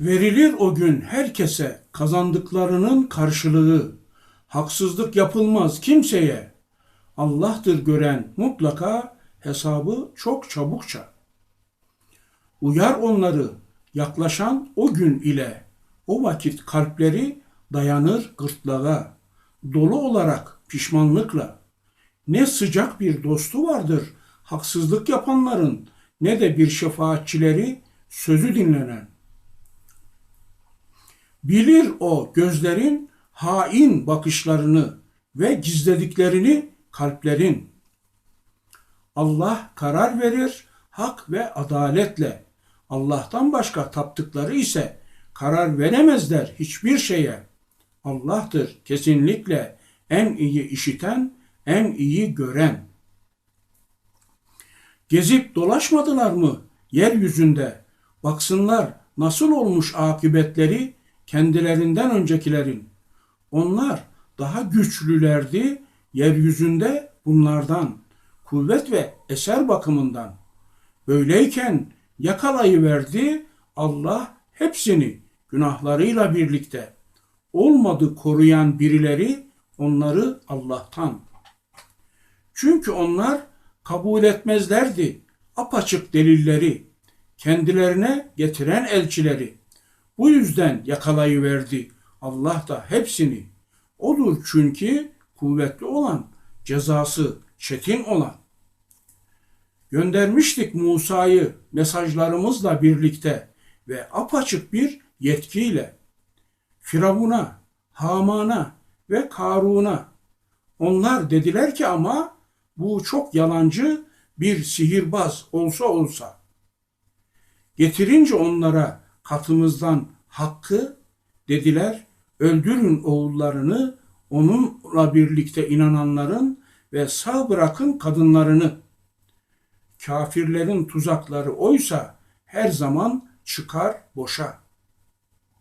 Verilir o gün herkese kazandıklarının karşılığı. Haksızlık yapılmaz kimseye. Allah'tır gören mutlaka hesabı çok çabukça. Uyar onları yaklaşan o gün ile. O vakit kalpleri dayanır gırtlağa. Dolu olarak pişmanlıkla. Ne sıcak bir dostu vardır haksızlık yapanların ne de bir şefaatçileri sözü dinlenen. Bilir o gözlerin hain bakışlarını ve gizlediklerini kalplerin. Allah karar verir hak ve adaletle. Allah'tan başka taptıkları ise karar veremezler hiçbir şeye. Allah'tır kesinlikle en iyi işiten, en iyi gören. Gezip dolaşmadılar mı yeryüzünde? Baksınlar nasıl olmuş akıbetleri kendilerinden öncekilerin. Onlar daha güçlülerdi yeryüzünde bunlardan, kuvvet ve eser bakımından. Böyleyken yakalayıverdi Allah hepsini günahlarıyla birlikte. Olmadı koruyan birileri onları Allah'tan. Çünkü onlar kabul etmezlerdi apaçık delilleri, kendilerine getiren elçileri. Bu yüzden yakalayıverdi Allah da hepsini. Odur çünkü kuvvetli olan, cezası çetin olan. Göndermiştik Musa'yı mesajlarımızla birlikte ve apaçık bir yetkiyle. Firavun'a, Haman'a ve Karun'a. Onlar dediler ki ama bu çok yalancı bir sihirbaz olsa olsa. Getirince onlara katımızdan hakkı dediler, öldürün oğullarını, onunla birlikte inananların ve sağ bırakın kadınlarını. Kafirlerin tuzakları oysa her zaman çıkar boşa.''